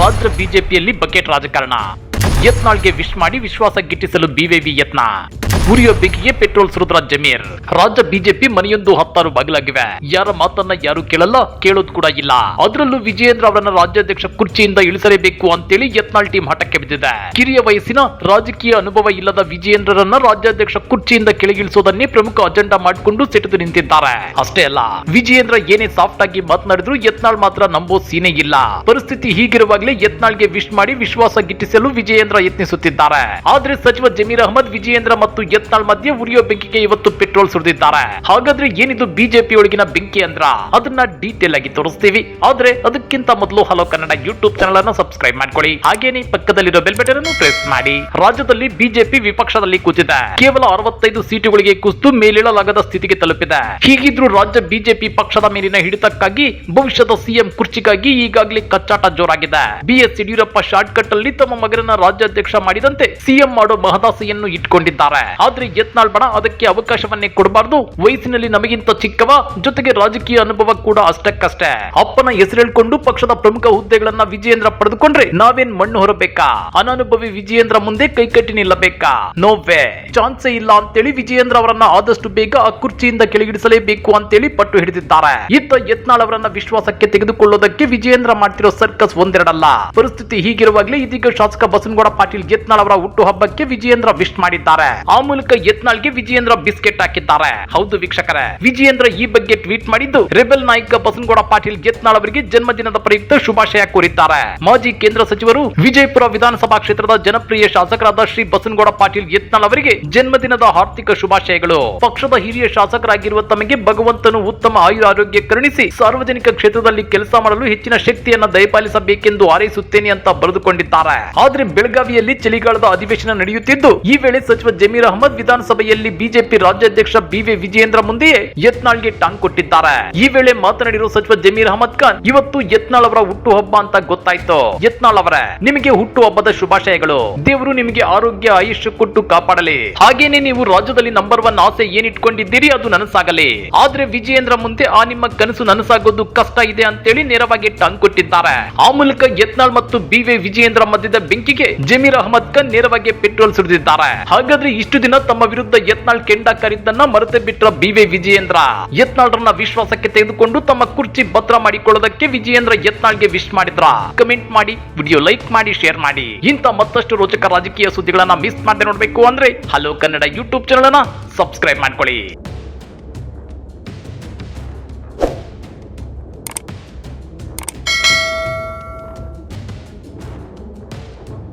ರಾಜ್ಯ ಬಿಜೆಪಿಯಲ್ಲಿ ಬಕೆಟ್ ರಾಜಕಾರಣ. ಯತ್ನಾಳ್ಗೆ ವಿಶ್ ಮಾಡಿ ವಿಶ್ವಾಸ ಗಿಟ್ಟಿಸಲು ಬಿವೆವಿ ಯತ್ನ. ಉರಿಯೋ ಬೆಂಕಿಗೆ ಪೆಟ್ರೋಲ್ ಸುರಿದ್ರ ಜಮೀರ್. ರಾಜ್ಯ ಬಿಜೆಪಿ ಮನೆಯೊಂದು ಹತ್ತಾರು ಬಾಗಿಲಾಗಿವೆ. ಯಾರ ಮಾತನ್ನ ಯಾರು ಕೇಳಲ್ಲ, ಕೇಳೋದು ಕೂಡ ಇಲ್ಲ. ಅದರಲ್ಲೂ ವಿಜಯೇಂದ್ರ ಅವರನ್ನ ರಾಜ್ಯಾಧ್ಯಕ್ಷ ಕುರ್ಚಿಯಿಂದ ಇಳಿಸಲೇಬೇಕು ಅಂತೇಳಿ ಯತ್ನಾಳ್ ಟೀಮ್ ಹಠಕ್ಕೆ ಬಿದ್ದಿದೆ. ಕಿರಿಯ ವಯಸ್ಸಿನ ರಾಜಕೀಯ ಅನುಭವ ಇಲ್ಲದ ವಿಜಯೇಂದ್ರರನ್ನ ರಾಜ್ಯಾಧ್ಯಕ್ಷ ಕುರ್ಚಿಯಿಂದ ಕೆಳಗಿಳಿಸೋದನ್ನೇ ಪ್ರಮುಖ ಅಜೆಂಡಾ ಮಾಡಿಕೊಂಡು ಸೆಟೆದು ನಿಂತಿದ್ದಾರೆ. ಅಷ್ಟೇ ಅಲ್ಲ, ವಿಜಯೇಂದ್ರ ಏನೇ ಸಾಫ್ಟ್ ಆಗಿ ಮಾತನಾಡಿದ್ರು ಯತ್ನಾಳ್ ಮಾತ್ರ ನಂಬೋ ಸೀನೆ ಇಲ್ಲ. ಪರಿಸ್ಥಿತಿ ಹೀಗಿರುವಾಗಲೇ ಯತ್ನಾಳ್ಗೆ ವಿಶ್ ಮಾಡಿ ವಿಶ್ವಾಸ ಗಿಟ್ಟಿಸಲು ವಿಜಯೇಂದ್ರ ಯತ್ನಿಸುತ್ತಿದ್ದಾರೆ. ಆದ್ರೆ ಸಚಿವ ಜಮೀರ್ ಅಹಮದ್, ವಿಜಯೇಂದ್ರ ಮತ್ತು ಯತ್ನಾಳ್ ಮಧ್ಯೆ ಉರಿಯೋ ಬೆಂಕಿಗೆ ಇವತ್ತು ಪೆಟ್ರೋಲ್ ಸುರಿದಿದ್ದಾರೆ. ಹಾಗಾದ್ರೆ ಏನಿದು ಬಿಜೆಪಿ ಒಳಗಿನ ಬೆಂಕಿ ಅಂದ್ರ? ಅದನ್ನ ಡೀಟೇಲ್ ಆಗಿ ತೋರಿಸ್ತೀವಿ. ಆದ್ರೆ ಅದಕ್ಕಿಂತ ಮೊದಲು ಹಲೋ ಕನ್ನಡ ಯೂಟ್ಯೂಬ್ ಚಾನಲ್ ಅನ್ನು ಸಬ್ಸ್ಕ್ರೈಬ್ ಮಾಡ್ಕೊಳ್ಳಿ. ಹಾಗೇನೆ ಪಕ್ಕದಲ್ಲಿರೋ ಬೆಲ್ ಬಟನ್ ಅನ್ನು ಪ್ರೆಸ್ ಮಾಡಿ. ರಾಜ್ಯದಲ್ಲಿ ಬಿಜೆಪಿ ವಿಪಕ್ಷದಲ್ಲಿ ಕೂತಿದೆ. ಕೇವಲ ಅರವತ್ತೈದು ಸೀಟುಗಳಿಗೆ ಕುಸಿದು ಮೇಲೇಳಲಾಗದ ಸ್ಥಿತಿಗೆ ತಲುಪಿದೆ. ಹೀಗಿದ್ರು ರಾಜ್ಯ ಬಿಜೆಪಿ ಪಕ್ಷದ ಮೇಲಿನ ಹಿಡಿತಕ್ಕಾಗಿ ಭವಿಷ್ಯದ ಸಿಎಂ ಕುರ್ಚಿಗಾಗಿ ಈಗಾಗಲೇ ಕಚ್ಚಾಟ ಜೋರಾಗಿದೆ. ಬಿಎಸ್ ಯಡಿಯೂರಪ್ಪ ಶಾರ್ಟ್ ಕಟ್ ಅಲ್ಲಿ ತಮ್ಮ ಮಗನ ರಾಜ್ಯಾಧ್ಯಕ್ಷ ಮಾಡಿದಂತೆ ಸಿಎಂ ಮಾಡೋ ಮಹದಾಸೆಯನ್ನು ಇಟ್ಕೊಂಡಿದ್ದಾರೆ. ಆದ್ರೆ ಯತ್ನಾಳ್ ಬಣ, ಅದಕ್ಕೆ ಅವಕಾಶವನ್ನೇ ಕೊಡಬಾರ್ದು. ವಯಸ್ಸಿನಲ್ಲಿ ನಮಗಿಂತ ಚಿಕ್ಕವ, ಜೊತೆಗೆ ರಾಜಕೀಯ ಅನುಭವ ಕೂಡ ಅಷ್ಟಕ್ಕಷ್ಟೇ. ಅಪ್ಪನ ಹೆಸರೇಳ್ಕೊಂಡು ಪಕ್ಷದ ಪ್ರಮುಖ ಹುದ್ದೆಗಳನ್ನ ವಿಜಯೇಂದ್ರ ಪಡೆದುಕೊಂಡ್ರೆ ನಾವೇನ್ ಮಣ್ಣು ಹೊರಬೇಕಾ? ಅನನುಭವಿ ವಿಜಯೇಂದ್ರ ಮುಂದೆ ಕೈಕಟ್ಟಿ ನಿಲ್ಲಬೇಕಾ? ನೋವೇ ಚಾನ್ಸೇ ಇಲ್ಲ ಅಂತೇಳಿ ವಿಜಯೇಂದ್ರ ಅವರನ್ನ ಆದಷ್ಟು ಬೇಗ ಆ ಕುರ್ಚಿಯಿಂದ ಕೆಳಗಿಡಿಸಲೇಬೇಕು ಅಂತೇಳಿ ಪಟ್ಟು ಹಿಡಿದಿದ್ದಾರೆ. ಇತ್ತ ಯತ್ನಾಳ್ ಅವರನ್ನ ವಿಶ್ವಾಸಕ್ಕೆ ತೆಗೆದುಕೊಳ್ಳೋದಕ್ಕೆ ವಿಜಯೇಂದ್ರ ಮಾಡ್ತಿರೋ ಸರ್ಕಸ್ ಒಂದೆರಡಲ್ಲ. ಪರಿಸ್ಥಿತಿ ಹೀಗಿರುವಾಗಲೇ ಇದೀಗ ಶಾಸಕ ಬಸನಗೌಡ ಪಾಟೀಲ್ ಯತ್ನಾಳ್ ಅವರ ಹುಟ್ಟು ಹಬ್ಬಕ್ಕೆ ವಿಜಯೇಂದ್ರ ವಿಶ್ ಮಾಡಿದ್ದಾರೆ. ಆ ಮೂಲಕ ಯತ್ನಾಳ್ಗೆ ವಿಜಯೇಂದ್ರ ಬಿಸ್ಕೆಟ್ ಹಾಕಿದ್ದಾರೆ. ಹೌದು ವೀಕ್ಷಕರೇ, ವಿಜಯೇಂದ್ರ ಈ ಬಗ್ಗೆ ಟ್ವೀಟ್ ಮಾಡಿದ್ದು ರೆಬೆಲ್ ನಾಯಕ ಬಸನಗೌಡ ಪಾಟೀಲ್ ಯತ್ನಾಳ್ ಅವರಿಗೆ ಜನ್ಮದಿನದ ಪ್ರಯುಕ್ತ ಶುಭಾಶಯ ಕೋರಿದ್ದಾರೆ. ಮಾಜಿ ಕೇಂದ್ರ ಸಚಿವರು ವಿಜಯಪುರ ವಿಧಾನಸಭಾ ಕ್ಷೇತ್ರದ ಜನಪ್ರಿಯ ಶಾಸಕರಾದ ಶ್ರೀ ಬಸನಗೌಡ ಪಾಟೀಲ್ ಯತ್ನಾಳ್ ಅವರಿಗೆ ಜನ್ಮದಿನದ ಹಾರ್ದಿಕ ಶುಭಾಶಯಗಳು. ಪಕ್ಷದ ಹಿರಿಯ ಶಾಸಕರಾಗಿರುವ ತಮಗೆ ಭಗವಂತನು ಉತ್ತಮ ಆಯುರ ಆರೋಗ್ಯ ಕರುಣಿಸಿ ಸಾರ್ವಜನಿಕ ಕ್ಷೇತ್ರದಲ್ಲಿ ಕೆಲಸ ಮಾಡಲು ಹೆಚ್ಚಿನ ಶಕ್ತಿಯನ್ನ ದಯಪಾಲಿಸಬೇಕೆಂದು ಹಾರೈಸುತ್ತೇನೆ ಅಂತ ಬರೆದುಕೊಂಡಿದ್ದಾರೆ. ಆದ್ರೆ ಬೆಳಗಾವಿಯಲ್ಲಿ ಚಳಿಗಾಲದ ಅಧಿವೇಶನ ನಡೆಯುತ್ತಿದ್ದು, ಈ ವೇಳೆ ಸಚಿವ ಜಮೀರ್ ಅಹಮದ್ ವಿಧಾನಸಭೆಯಲ್ಲಿ ಬಿಜೆಪಿ ರಾಜ್ಯಾಧ್ಯಕ್ಷ ಬಿವಿ ವಿಜಯೇಂದ್ರ ಮುಂದೆಯೇ ಯತ್ನಾಳ್ಗೆ ಟಾಂಗ್ ಕೊಟ್ಟಿದ್ದಾರೆ. ಈ ವೇಳೆ ಮಾತನಾಡಿರುವ ಸಚಿವ ಜಮೀರ್ ಅಹಮದ್ ಖಾನ್, ಇವತ್ತು ಯತ್ನಾಳ್ ಅವರ ಹುಟ್ಟು ಹಬ್ಬ ಅಂತ ಗೊತ್ತಾಯ್ತು. ಯತ್ನಾಳ್ ಅವರೇ, ನಿಮಗೆ ಹುಟ್ಟು ಹಬ್ಬದ ಶುಭಾಶಯಗಳು. ದೇವರು ನಿಮಗೆ ಆರೋಗ್ಯ ಆಯುಷ್ಯ ಕೊಟ್ಟು ಕಾಪಾಡಲಿ. ಹಾಗೇನೆ ನೀವು ರಾಜ್ಯದಲ್ಲಿ ನಂಬರ್ ಒನ್ ಆಸೆ ಏನಿಟ್ಕೊಂಡಿದ್ದೀರಿ, ಅದು ನನಸಾಗಲಿ. ಆದ್ರೆ ವಿಜಯೇಂದ್ರ ಮುಂದೆ ಆ ನಿಮ್ಮ ಕನಸು ನನಸಾಗೋದು ಕಷ್ಟ ಇದೆ ಅಂತೇಳಿ ನೇರವಾಗಿ ಟಾಂಗ್ ಕೊಟ್ಟಿದ್ದಾರೆ. ಆ ಮೂಲಕ ಯತ್ನಾಳ್ ಮತ್ತು ಬಿವಿ ವಿಜಯೇಂದ್ರ ಮಧ್ಯದ ಬೆಂಕಿಗೆ ಜಮೀರ್ ಅಹಮದ್ ಖಾನ್ ನೇರವಾಗಿ ಪೆಟ್ರೋಲ್ ಸುರಿದಿದ್ದಾರೆ. ಹಾಗಾದ್ರೆ ಇಷ್ಟು ದಿನ ತಮ್ಮ ವಿರುದ್ಧ ಯತ್ನಾಳ್ ಕೆಂಡ ಕರಿದ್ದನ್ನ ಮರೆತೆ ಬಿಟ್ರ ಬಿವಿ ವಿಜಯೇಂದ್ರ. ಯತ್ನಾಳ್ರನ್ನ ವಿಶ್ವಾಸಕ್ಕೆ ತೆಗೆದುಕೊಂಡು ತಮ್ಮ ಕುರ್ಚಿ ಭದ್ರ ಮಾಡಿಕೊಳ್ಳೋದಕ್ಕೆ ವಿಜಯೇಂದ್ರ ಯತ್ನಾಳ್ಗೆ ವಿಶ್ ಮಾಡಿದ್ರ. ಕಮೆಂಟ್ ಮಾಡಿ, ವಿಡಿಯೋ ಲೈಕ್ ಮಾಡಿ, ಶೇರ್ ಮಾಡಿ. ಇಂತ ಮತ್ತಷ್ಟು ರೋಚಕ ರಾಜಕೀಯ ಸುದ್ದಿಗಳನ್ನ ಮಿಸ್ ಮಾಡದೆ ನೋಡ್ಬೇಕು ಅಂದ್ರೆ ಹಲೋ ಕನ್ನಡ ಯೂಟ್ಯೂಬ್ ಚಾನಲ್ ಅನ್ನ ಸಬ್ಸ್ಕ್ರೈಬ್ ಮಾಡ್ಕೊಳ್ಳಿ.